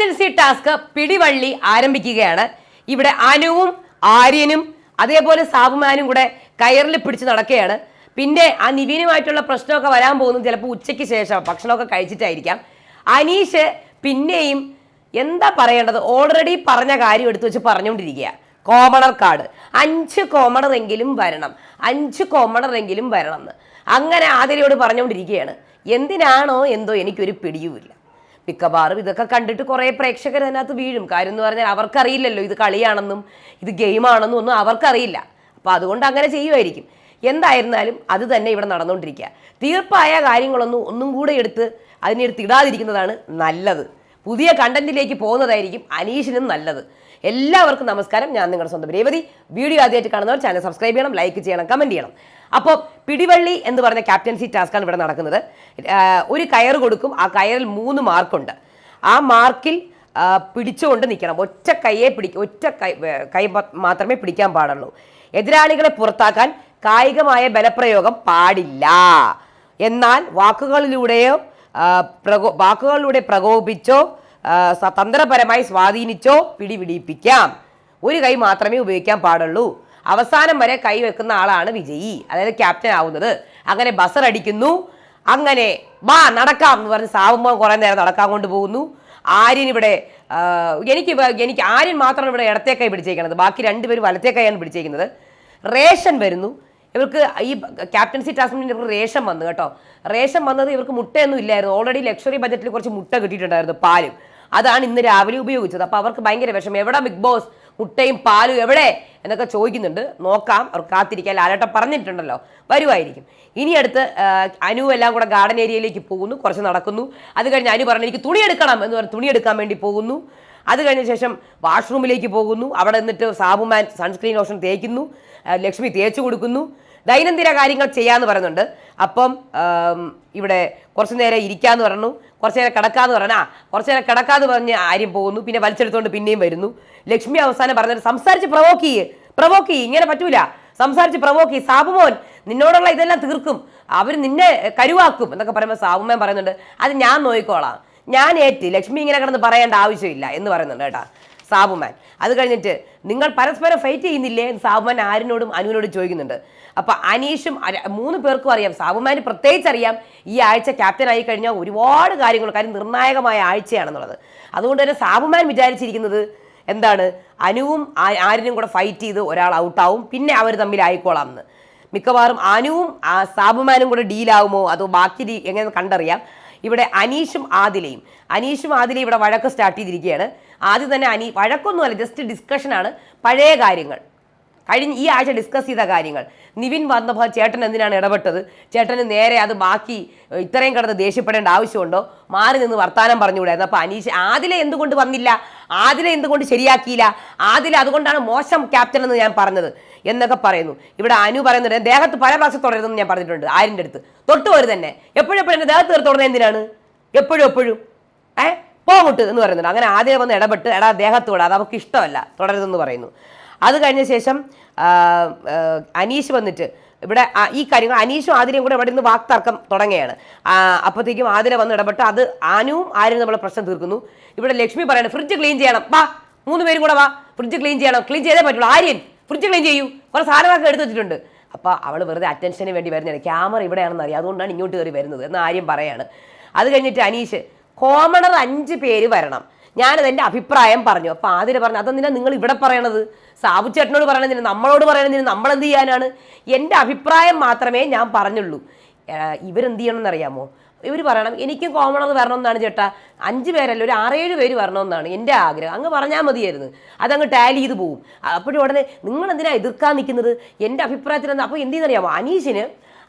Captaincy task പിടിവള്ളി ആരംഭിക്കുകയാണ്. ഇവിടെ അനുവും ആര്യനും അതേപോലെ സാബുമാനും കൂടെ കയറിൽ പിടിച്ച് നടക്കുകയാണ്. പിന്നെ ആ നിവീനുമായിട്ടുള്ള പ്രശ്നമൊക്കെ വരാൻ പോകുന്നത് ചിലപ്പോൾ ഉച്ചയ്ക്ക് ശേഷം ഭക്ഷണമൊക്കെ കഴിച്ചിട്ടായിരിക്കാം. അനീഷ് പിന്നെയും എന്താ പറയേണ്ടത്? ഓൾറെഡി പറഞ്ഞ കാര്യം എടുത്തു വെച്ച് പറഞ്ഞുകൊണ്ടിരിക്കുക. Commoner card. അഞ്ച് കോമണർ എങ്കിലും വരണം. അഞ്ച് കോമണർ എങ്കിലും വരണം എന്ന്. അങ്ങനെ ആതിരയോട് പറഞ്ഞുകൊണ്ടിരിക്കുകയാണ്. എന്തിനാണോ എന്തോ എനിക്കൊരു പിടിയുമില്ല. മിക്കവാറും ഇതൊക്കെ കണ്ടിട്ട് കുറേ പ്രേക്ഷകർ അതിനകത്ത് വീഴും. കാര്യം എന്ന് പറഞ്ഞാൽ അവർക്കറിയില്ലല്ലോ ഇത് കളിയാണെന്നും ഇത് ഗെയിമാണെന്നും ഒന്നും അവർക്കറിയില്ല. അപ്പോൾ അതുകൊണ്ട് അങ്ങനെ ചെയ്യുമായിരിക്കും. എന്തായിരുന്നാലും അത് തന്നെ ഇവിടെ നടന്നുകൊണ്ടിരിക്കുക. തീർപ്പായ കാര്യങ്ങളൊന്നും ഒന്നും കൂടെ എടുത്ത് അതിനെടുത്ത് ഇടാതിരിക്കുന്നതാണ് നല്ലത്. പുതിയ കണ്ടന്റിലേക്ക് പോകുന്നതായിരിക്കും അനീഷിനും നല്ലത്. എല്ലാവർക്കും നമസ്കാരം. ഞാൻ നിങ്ങളുടെ സ്വന്തം രേവതി. വീഡിയോ ആദ്യമായിട്ട് കാണുന്നവർ ചാനൽ സബ്സ്ക്രൈബ് ചെയ്യണം ലൈക്ക് ചെയ്യണം കമന്റ് ചെയ്യണം. അപ്പോൾ പിടിവള്ളി എന്ന് പറഞ്ഞ ക്യാപ്റ്റൻസി ടാസ്ക്കാണ് ഇവിടെ നടക്കുന്നത്. ഒരു കയർ കൊടുക്കും. ആ കയറിൽ മൂന്ന് മാർക്കുണ്ട്. ആ മാർക്കിൽ പിടിച്ചുകൊണ്ട് നിൽക്കണം. ഒറ്റ കൈയെ പിടിക്ക ഒറ്റ കൈ കൈ മാത്രമേ പിടിക്കാൻ പാടുള്ളൂ. എതിരാളികളെ പുറത്താക്കാൻ കായികമായ ബലപ്രയോഗം പാടില്ല. എന്നാൽ വാക്കുകളിലൂടെയോ പ്രകോ വാക്കുകളിലൂടെ പ്രകോപിച്ചോ തന്ത്രപരമായി സ്വാധീനിച്ചോ പിടിപിടിപ്പിക്കാം. ഒരു കൈ മാത്രമേ ഉപയോഗിക്കാൻ പാടുള്ളൂ. അവസാനം വരെ കൈവെക്കുന്ന ആളാണ് വിജയി. അതായത് ക്യാപ്റ്റൻ ആവുന്നത്. അങ്ങനെ ബസർ അടിക്കുന്നു. അങ്ങനെ വാ നടക്കാം എന്ന് പറഞ്ഞ് സാവുമ്പോൾ കുറേ നേരം നടക്കാൻ കൊണ്ടുപോകുന്നു ആര്യൻ ഇവിടെ എനിക്ക് എനിക്ക് ആര്യൻ മാത്രമാണ് ഇവിടെ ഇടത്തെ കൈ പിടിച്ചേക്കുന്നത് ബാക്കി രണ്ടുപേരും വലത്തേ കൈയാണ് പിടിച്ചേക്കുന്നത്. റേഷൻ വരുന്നു. ഇവർക്ക് ഈ ക്യാപ്റ്റൻസി ടാസ്കിന് ഇവർക്ക് റേഷൻ വന്നു കേട്ടോ. റേഷൻ വന്നത് ഇവർക്ക് മുട്ടയൊന്നും ഇല്ലായിരുന്നു. ഓൾറെഡി ലക്ഷറി ബജറ്റിൽ കുറച്ച് മുട്ട കിട്ടിയിട്ടുണ്ടായിരുന്നു പാലും. അതാണ് ഇന്ന് രാവിലെ ഉപയോഗിച്ചത്. അപ്പോൾ അവർക്ക് ഭയങ്കര വിഷമം. എവിടെ ബിഗ് ബോസ്? മുട്ടയും പാലും എവിടെ? എന്നൊക്കെ ചോദിക്കുന്നുണ്ട്. നോക്കാം. അവർ കാത്തിരിക്കാൻ ലാലേട്ട പറഞ്ഞിട്ടുണ്ടല്ലോ. വരുമായിരിക്കും ഇനി അടുത്ത് അനു എല്ലാം കൂടെ ഗാർഡൻ ഏരിയയിലേക്ക് പോകുന്നു. കുറച്ച് നടക്കുന്നു. അത് കഴിഞ്ഞ് അനു പറഞ്ഞു എനിക്ക് തുണി എടുക്കണം എന്ന് പറഞ്ഞ് തുണി എടുക്കാൻ വേണ്ടി പോകുന്നു. അത് കഴിഞ്ഞ ശേഷം വാഷ്റൂമിലേക്ക് പോകുന്നു. അവിടെ നിന്നിട്ട് സാബുമാൻ സൺസ്ക്രീൻ ലോഷൻ തേക്കുന്നു. ലക്ഷ്മി തേച്ചു കൊടുക്കുന്നു. ദൈനംദിന കാര്യങ്ങൾ ചെയ്യാമെന്ന് പറയുന്നുണ്ട്. അപ്പം ഇവിടെ കുറച്ച് നേരം ഇരിക്കാന്ന് പറഞ്ഞു. കുറച്ച് നേരം കിടക്കാന്ന് പറഞ്ഞാ. കുറച്ച് നേരം കിടക്കാന്ന് പറഞ്ഞ് ആര്യം പോകുന്നു. പിന്നെ വലിച്ചെടുത്തുകൊണ്ട് പിന്നെയും വരുന്നു. ലക്ഷ്മി അവസാനം പറഞ്ഞിട്ട് സംസാരിച്ച് പ്രവോക്ക് ചെയ്യ്. പ്രവോക്ക് ഇങ്ങനെ പറ്റൂല. സംസാരിച്ച് പ്രവോക്കി സാബുമോൻ നിന്നോടുള്ള ഇതെല്ലാം തീർക്കും. അവർ നിന്നെ കരുവാക്കും എന്നൊക്കെ പറയുമ്പോൾ സാബുമോൻ പറയുന്നുണ്ട്. അത് ഞാൻ നോക്കിക്കോളാം. ഞാൻ ഏറ്റ്. ലക്ഷ്മി ഇങ്ങനെ കിടന്ന് പറയേണ്ട ആവശ്യമില്ല എന്ന് പറയുന്നുണ്ട് കേട്ടാ സാബുമാൻ. അത് കഴിഞ്ഞിട്ട് നിങ്ങൾ പരസ്പരം ഫൈറ്റ് ചെയ്യുന്നില്ലേ? എന്ന് സാബുമാൻ ആരിനോടും അനുവിനോടും ചോദിക്കുന്നുണ്ട്. അപ്പൊ അനീഷും മൂന്ന് പേർക്കും അറിയാം. സാബുമാന് പ്രത്യേകിച്ച് അറിയാം. ഈ ആഴ്ച ക്യാപ്റ്റൻ ആയി കഴിഞ്ഞാൽ ഒരുപാട് കാര്യങ്ങൾ കാര്യം നിർണായകമായ ആഴ്ചയാണെന്നുള്ളത്. അതുകൊണ്ട് തന്നെ സാബുമാൻ വിചാരിച്ചിരിക്കുന്നത് എന്താണ്? അനുവും ആരിനും കൂടെ ഫൈറ്റ് ചെയ്ത് ഒരാൾ ഔട്ടാവും പിന്നെ അവർ തമ്മിൽ ആയിക്കോളാം എന്ന്. മിക്കവാറും അനുവും സാബുമാനും കൂടെ ഡീലാവുമോ അതോ ബാക്കി എങ്ങനെ കണ്ടറിയാം. ഇവിടെ അനീഷും ആദിലയും. അനീഷും ആദിലയും ഇവിടെ വഴക്ക് സ്റ്റാർട്ട് ചെയ്തിരിക്കുകയാണ്. ആദ്യം തന്നെ അനി വഴക്കൊന്നുമല്ല ജസ്റ്റ് ഡിസ്കഷനാണ് പഴയ കാര്യങ്ങൾ. കഴിഞ്ഞ ഈ ആഴ്ച ഡിസ്കസ് ചെയ്ത കാര്യങ്ങൾ. നിവിൻ വന്നപ്പോൾ ചേട്ടൻ എന്തിനാണ് ഇടപെട്ടത്? ചേട്ടന് നേരെ അത് ബാക്കി ഇത്രയും കിടന്ന് ദേഷ്യപ്പെടേണ്ട ആവശ്യമുണ്ടോ? മാറി നിന്ന് വർത്താനം പറഞ്ഞുകൂടായിരുന്നു. അപ്പോൾ അനീഷ് ആദില എന്തുകൊണ്ട് വന്നില്ല? ആദില എന്തുകൊണ്ട് ശരിയാക്കിയില്ല? ആദില അതുകൊണ്ടാണ് മോശം ക്യാപ്റ്റൻ എന്ന് ഞാൻ പറഞ്ഞത് എന്നൊക്കെ പറയുന്നു. ഇവിടെ അനു പറയുന്നുണ്ട് ദേഹത്ത് പല പ്രാവശ്യം തുടരുതെന്ന് ഞാൻ പറഞ്ഞിട്ടുണ്ട് ആരിന്റെ അടുത്ത്. തൊട്ട് ഒരു തന്നെ. എപ്പോഴും എപ്പോഴും എന്റെ ദേഹത്ത് തുടരുന്നത് എന്തിനാണ്? എപ്പോഴും എപ്പോഴും. ഏ? പോങ്ങോട്ട് എന്ന് പറയുന്നുണ്ട്. അങ്ങനെ ആദ്യം വന്ന് ഇടപെട്ട് എടാ ദേഹത്തോട് അത് അവർക്ക് ഇഷ്ടമല്ല തുടരുതെന്ന് പറയുന്നു. അത് കഴിഞ്ഞ ശേഷം അനീഷ് വന്നിട്ട് ഇവിടെ ഈ കാര്യങ്ങൾ അനീഷും ആതിരയും കൂടെ ഇവിടെ നിന്ന് വാക്തർക്കം തുടങ്ങുകയാണ്. അപ്പോഴത്തേക്കും ആതിര വന്ന് ഇടപെട്ട് അത് ആനുവും ആരും നമ്മളെ പ്രശ്നം തീർക്കുന്നു. ഇവിടെ ലക്ഷ്മി പറയണം ഫ്രിഡ്ജ് ക്ലീൻ ചെയ്യണം. വാ മൂന്ന് പേരും കൂടെ വാ. ഫ്രിഡ്ജ് ക്ലീൻ ചെയ്യണം. ക്ലീൻ ചെയ്തേ പറ്റുള്ളൂ. ആര്യൻ ഫ്രിഡ്ജ് ക്ലീൻ ചെയ്യൂ. കുറേ സാധനങ്ങളൊക്കെ എടുത്ത് വെച്ചിട്ടുണ്ട്. അപ്പോൾ അവൾ വെറുതെ അറ്റൻഷന് വേണ്ടി വരുന്നതാണ്. ക്യാമറ ഇവിടെയാണെന്ന് അറിയാം. അതുകൊണ്ടാണ് ഇങ്ങോട്ട് കയറി വരുന്നത് എന്ന് ആര്യം പറയാണ്. അത് കഴിഞ്ഞിട്ട് അനീഷ് കോമണർ അഞ്ച് പേര് വരണം. ഞാനത് എന്റെ അഭിപ്രായം പറഞ്ഞു. അപ്പോൾ ആതിര പറഞ്ഞു അതെന്തിനാ നിങ്ങൾ ഇവിടെ പറയണത്? സാബു ചേട്ടനോട് പറയണതിന് നമ്മളോട് പറയണതിന് നമ്മൾ എന്ത് ചെയ്യാനാണ്? എന്റെ അഭിപ്രായം മാത്രമേ ഞാൻ പറഞ്ഞുള്ളൂ. ഇവരെന്ത് ചെയ്യണമെന്നറിയാമോ? ഇവർ പറയണം എനിക്കും കോമൺ ഒന്ന് വരണമെന്നാണ് ചേട്ടാ. അഞ്ച് പേരല്ല ഒരു ആറേഴ് പേര് വരണമെന്നാണ് എന്റെ ആഗ്രഹം. അങ്ങ് പറഞ്ഞാൽ മതിയായിരുന്നു. അതങ്ങ് ടാലി ചെയ്ത് പോവും. അപ്പോഴും ഉടനെ നിങ്ങൾ എന്തിനാ എതിർക്കാൻ നിൽക്കുന്നത്? എന്റെ അഭിപ്രായത്തിൽ അപ്പോൾ എന്ത് ചെയ്യുന്നറിയാമോ? അനീഷിന്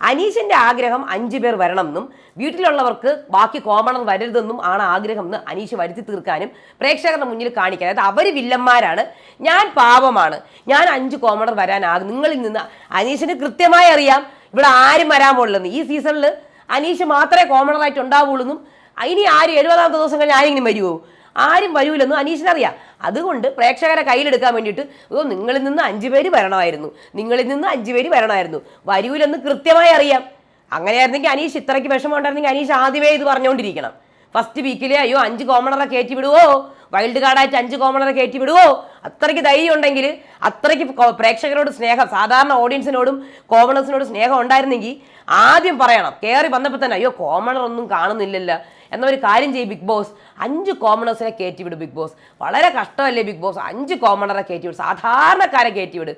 അനീഷിന്റെ ആഗ്രഹം അഞ്ചു പേർ വരണം എന്നും വീട്ടിലുള്ളവർക്ക് ബാക്കി കോമണർ വരരുതെന്നും ആണ് ആഗ്രഹം എന്ന് അനീഷ് വരുത്തി തീർക്കാനും പ്രേക്ഷകരുടെ മുന്നിൽ കാണിക്കാൻ. അതായത് അവർ വില്ലന്മാരാണ് ഞാൻ പാപമാണ് ഞാൻ അഞ്ച് കോമണർ വരാനാകും. നിങ്ങളിൽ നിന്ന് അനീഷിന് കൃത്യമായി അറിയാം ഇവിടെ ആരും വരാൻ ഈ സീസണിൽ അനീഷ് മാത്രമേ കോമണറായിട്ട് ഉണ്ടാവുള്ളൂ എന്നും ഇനി ആരും എഴുപതാമത്തെ ദിവസം കഴിഞ്ഞ് ആരെങ്കിലും വരുമോ ആരും വരൂലെന്ന് അനീഷിനറിയാം അതുകൊണ്ട് പ്രേക്ഷകരെ കയ്യിലെടുക്കാൻ വേണ്ടിയിട്ട് ഓ നിങ്ങളിൽ നിന്ന് അഞ്ചു പേര് വരണമായിരുന്നു. നിങ്ങളിൽ നിന്ന് അഞ്ചു പേര് വരണമായിരുന്നു. വരൂലെന്ന് കൃത്യമായി അറിയാം. അങ്ങനെയായിരുന്നെങ്കിൽ അനീഷ് ഇത്രയ്ക്ക് വിഷമം ഉണ്ടായിരുന്നെങ്കിൽ അനീഷ് ആദ്യമേ ഇത് പറഞ്ഞുകൊണ്ടിരിക്കണം. ഫസ്റ്റ് വീക്കിലെ അയ്യോ അഞ്ച് കോമണറെ കയറ്റി വിടുവോ? വൈൽഡ് കാർഡായിട്ട് അഞ്ച് കോമണറെ കയറ്റി വിടുവോ? അത്രയ്ക്ക് ധൈര്യം ഉണ്ടെങ്കിൽ അത്രയ്ക്ക് പ്രേക്ഷകരോട് സ്നേഹം സാധാരണ ഓഡിയൻസിനോടും കോമണേഴ്സിനോടും സ്നേഹം ഉണ്ടായിരുന്നെങ്കിൽ ആദ്യം പറയണം. കയറി വന്നപ്പോൾ തന്നെ അയ്യോ കോമണർ ഒന്നും കാണുന്നില്ലല്ലോ. എന്നൊരു കാര്യം ചെയ്യും ബിഗ് ബോസ് അഞ്ച് കോമണേഴ്സിനെ കയറ്റി വിടും ബിഗ് ബോസ് വളരെ കഷ്ടമല്ലേ ബിഗ് ബോസ് അഞ്ച് കോമണറെ കയറ്റി വിടും. സാധാരണക്കാരെ കയറ്റി വിട്.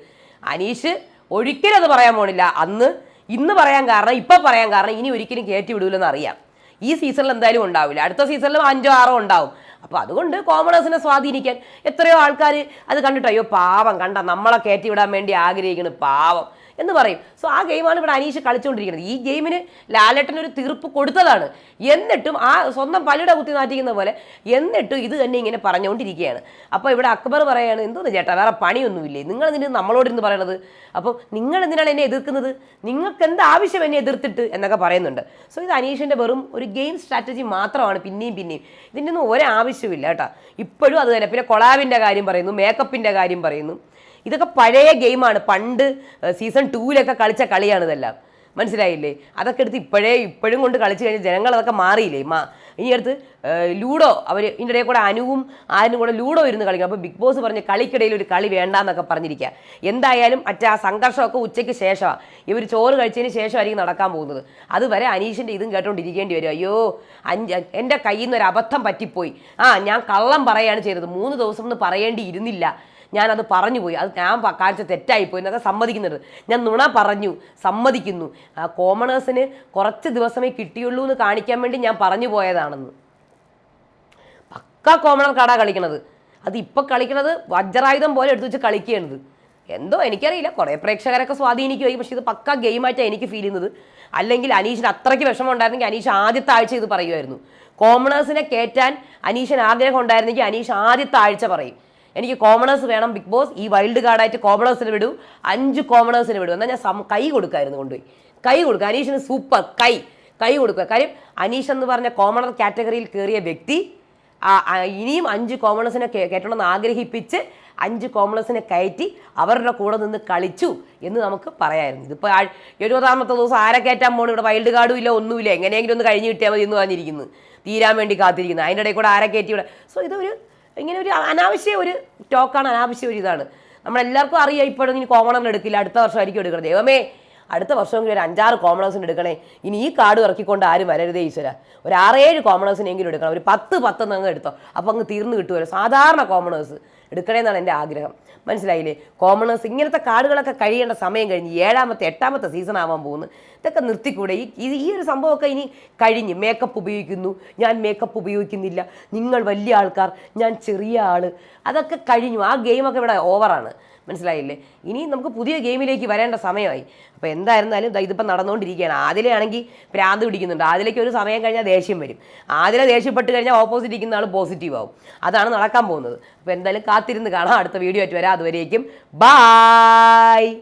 അനീഷ് ഒരിക്കലും അത് പറയാൻ പോണില്ല. അന്ന് ഇന്ന് പറയാൻ കാരണം ഇപ്പം പറയാൻ കാരണം ഇനി ഒരിക്കലും കയറ്റി വിടൂലെന്ന് അറിയാം ഈ സീസണിൽ എന്തായാലും ഉണ്ടാവില്ല. അടുത്ത സീസണിലും അഞ്ചോ ആറോ ഉണ്ടാവും. അപ്പോൾ അതുകൊണ്ട് കോമണേഴ്സിനെ സ്വാധീനിക്കാൻ എത്രയോ ആൾക്കാർ അത് കണ്ടിട്ടോ അയ്യോ പാവം കണ്ട നമ്മളെ കയറ്റി വിടാൻ വേണ്ടി ആഗ്രഹിക്കുന്നു പാവം. എന്ന് പറയും. സോ ആ ഗെയിമാണ് ഇവിടെ അനീഷ് കളിച്ചുകൊണ്ടിരിക്കുന്നത്. ഈ ഗെയിമിന് ലാലേട്ടൻ ഒരു തീർപ്പ് കൊടുത്തതാണ്. എന്നിട്ടും ആ സ്വന്തം പലയുടെ കുത്തി നാറ്റിക്കുന്ന പോലെ എന്നിട്ടും ഇത് തന്നെ ഇങ്ങനെ പറഞ്ഞുകൊണ്ടിരിക്കുകയാണ്. അപ്പോൾ ഇവിടെ അക്ബർ പറയാണ് എന്തോന്ന് ചേട്ടാ വേറെ പണിയൊന്നുമില്ലേ? നിങ്ങൾ നിന്ന് നമ്മളോട് ഇന്ന് പറയണത്? അപ്പോൾ നിങ്ങൾ എന്തിനാണ് എന്നെ എതിർക്കുന്നത്? നിങ്ങൾക്ക് എന്ത് ആവശ്യം എന്നെ എതിർത്തിട്ട് എന്നൊക്കെ പറയുന്നുണ്ട്. സോ ഇത് അനീഷിന്റെ വെറും ഒരു ഗെയിം സ്ട്രാറ്റജി മാത്രമാണ് പിന്നെയും പിന്നെയും. ഇതിന്റെ ഒന്നും ഒരാവശ്യമില്ല കേട്ടോ. ഇപ്പോഴും അത് തന്നെ. പിന്നെ കൊളാബിന്റെ കാര്യം പറയുന്നു മേക്കപ്പിന്റെ കാര്യം പറയുന്നു. ഇതൊക്കെ പഴയ ഗെയിമാണ്. പണ്ട് സീസൺ ടൂവിലൊക്കെ കളിച്ച കളിയാണ് ഇതെല്ലാം. മനസ്സിലായില്ലേ? അതൊക്കെ എടുത്ത് ഇപ്പോഴേ ഇപ്പോഴും കൊണ്ട് കളിച്ചു കഴിഞ്ഞാൽ ജനങ്ങൾ അതൊക്കെ മാറിയില്ലേ? മാ ഇനി അടുത്ത് ലൂഡോ അവർ ഇതിന്റെ ഇടയിൽ കൂടെ അനുവും ആരും കൂടെ ലൂഡോ ഇരുന്ന് കളിക്കും. അപ്പോൾ ബിഗ് ബോസ് പറഞ്ഞ് കളിക്കിടയിൽ ഒരു കളി വേണ്ടാന്നൊക്കെ പറഞ്ഞിരിക്കുക എന്തായാലും മറ്റേ ആ സംഘർഷമൊക്കെ ഉച്ചയ്ക്ക് ശേഷമാണ് ഇവർ ചോറ് കഴിച്ചതിന് ശേഷമായിരിക്കും നടക്കാൻ പോകുന്നത്. അതുവരെ അനീഷിന്റെ ഇതും കേട്ടോണ്ടിരിക്കേണ്ടി വരും. അയ്യോ അഞ്ച് എന്റെ കയ്യിൽ നിന്ന് ഒരു അബദ്ധം പറ്റിപ്പോയി. ആ ഞാൻ കള്ളം പറയാണ് ചെയ്തത്. മൂന്ന് ദിവസം ഒന്നും പറയേണ്ടി ഇരുന്നില്ല. ഞാനത് പറഞ്ഞു പോയി. അത് ഞാൻ കാഴ്ച തെറ്റായിപ്പോയി എന്നൊക്കെ സമ്മതിക്കുന്നുണ്ട് ഞാൻ നുണ പറഞ്ഞു സമ്മതിക്കുന്നു. കോമണേഴ്സിന് കുറച്ച് ദിവസമേ കിട്ടിയുള്ളൂ എന്ന് കാണിക്കാൻ വേണ്ടി ഞാൻ പറഞ്ഞു പോയതാണെന്ന് പക്ക കോമണർ കാടാ കളിക്കണത്. അത് ഇപ്പൊ കളിക്കണത് വജ്രായുധം പോലെ എടുത്തു വെച്ച് കളിക്കുകയാണിത്. എന്തോ എനിക്കറിയില്ല. കുറേ പ്രേക്ഷകരൊക്കെ സ്വാധീനിക്കുമായി പക്ഷേ ഇത് പക്ക ഗെയിമായിട്ടാണ് എനിക്ക് ഫീൽ ചെയ്യുന്നത്. അല്ലെങ്കിൽ അനീഷിന് അത്രയ്ക്ക് വിഷമം ഉണ്ടായിരുന്നെങ്കിൽ അനീഷ് ആദ്യത്തെ ആഴ്ച ഇത് പറയുമായിരുന്നു. കോമണേഴ്സിനെ കയറ്റാൻ അനീഷിന് ആഗ്രഹം ഉണ്ടായിരുന്നെങ്കിൽ അനീഷ് ആദ്യത്തെ ആഴ്ച പറയും. എനിക്ക് കോമണേഴ്സ് വേണം ബിഗ് ബോസ്. ഈ വൈൽഡ് കാർഡായിട്ട് കോമണേഴ്സിന് വിടൂ. അഞ്ച് കോമണേഴ്സിന് വിടൂ. എന്നാൽ ഞാൻ കൈ കൊടുക്കായിരുന്നു കൊണ്ടുപോയി. കൈ കൊടുക്കുക അനീഷിന് സൂപ്പർ കൈ. കൈ കൊടുക്കുക. കാര്യം അനീഷ് എന്ന് പറഞ്ഞ കോമണർ കാറ്റഗറിയിൽ കയറിയ വ്യക്തി ഇനിയും അഞ്ച് കോമണേഴ്സിനെ കയറ്റണമെന്ന് ആഗ്രഹിപ്പിച്ച് അഞ്ച് കോമണേഴ്സിനെ കയറ്റി അവരുടെ കൂടെ നിന്ന് കളിച്ചു എന്ന് നമുക്ക് പറയായിരുന്നു. ഇതിപ്പോൾ എഴുപതാമത്തെ ദിവസം ആരെ കയറ്റാൻ പോകണം ഇവിടെ വൈൽഡ് കാർഡും ഇല്ല ഒന്നുമില്ല. എങ്ങനെയെങ്കിലും ഒന്ന് കഴിഞ്ഞ് കിട്ടിയാൽ മതി എന്ന് പറഞ്ഞിരിക്കുന്നു. തീരാൻ വേണ്ടി കാത്തിരിക്കുന്നു. അതിന്റെ ഇടയിൽ കൂടെ ആരെ കയറ്റി ഇവിടെ സോ ഇതൊരു ഇങ്ങനെ ഒരു അനാവശ്യ ഒരു ടോക്കാണ് അനാവശ്യ ഒരു ഇതാണ്. നമ്മളെല്ലാവർക്കും അറിയാം ഇപ്പോഴും ഇനി കോമണർ എടുക്കില്ല. അടുത്ത വർഷമായിരിക്കും എടുക്കണം ദൈവമേ അടുത്ത വർഷമെങ്കിലും ഒരു അഞ്ചാറ് കോമണേഴ്സിന് എടുക്കണേ. ഇനി ഈ കാർഡ് ഇറക്കിക്കൊണ്ട് ആരും വരരുതേ ഈശ്വര. ഒരു ആറേഴ് കോമണേഴ്സിനെങ്കിലും എടുക്കണം. ഒരു പത്ത് പത്തെന്ന് അങ്ങ് എടുത്തോ. അപ്പോൾ അങ്ങ് തീർന്നു കിട്ടുമല്ലോ സാധാരണ കോമണേഴ്സ് എടുക്കണേന്നാണ് എന്റെ ആഗ്രഹം. മനസ്സിലായില്ലേ? കോമണേഴ്സ് ഇങ്ങനത്തെ കാർഡുകളൊക്കെ കഴിയേണ്ട സമയം കഴിഞ്ഞ് ഏഴാമത്തെ എട്ടാമത്തെ സീസൺ ആവാൻ പോകുന്നു. ഇതൊക്കെ നിർത്തിക്കൂടെ? ഈ ഈ ഒരു സംഭവമൊക്കെ ഇനി കഴിഞ്ഞ്. മേക്കപ്പ് ഉപയോഗിക്കുന്നു. ഞാൻ മേക്കപ്പ് ഉപയോഗിക്കുന്നില്ല. നിങ്ങൾ വലിയ ആൾക്കാർ. ഞാൻ ചെറിയ ആൾ അതൊക്കെ കഴിഞ്ഞു. ആ ഗെയിമൊക്കെ ഇവിടെ ഓവറാണ് മനസ്സിലായില്ലേ? ഇനി നമുക്ക് പുതിയ ഗെയിമിലേക്ക് വരേണ്ട സമയമായി. അപ്പോൾ എന്തായിരുന്നാലും ഇതിപ്പോൾ നടന്നുകൊണ്ടിരിക്കുകയാണ് ആദിലെയാണെങ്കിൽ പ്രാന്ത് പിടിക്കുന്നുണ്ട്. ആദിലേക്ക് ഒരു സമയം കഴിഞ്ഞാൽ ദേഷ്യം വരും. ആദില ദേഷ്യപ്പെട്ട് കഴിഞ്ഞാൽ ഓപ്പോസിറ്റ് ഇരിക്കുന്ന ആൾ പോസിറ്റീവ് ആവും. അതാണ് നടക്കാൻ പോകുന്നത്. അപ്പോൾ എന്തായാലും കാത്തിരുന്ന് കാണാം. അടുത്ത വീഡിയോ ആയിട്ട് വരാം. അതുവരേക്കും. ബായ്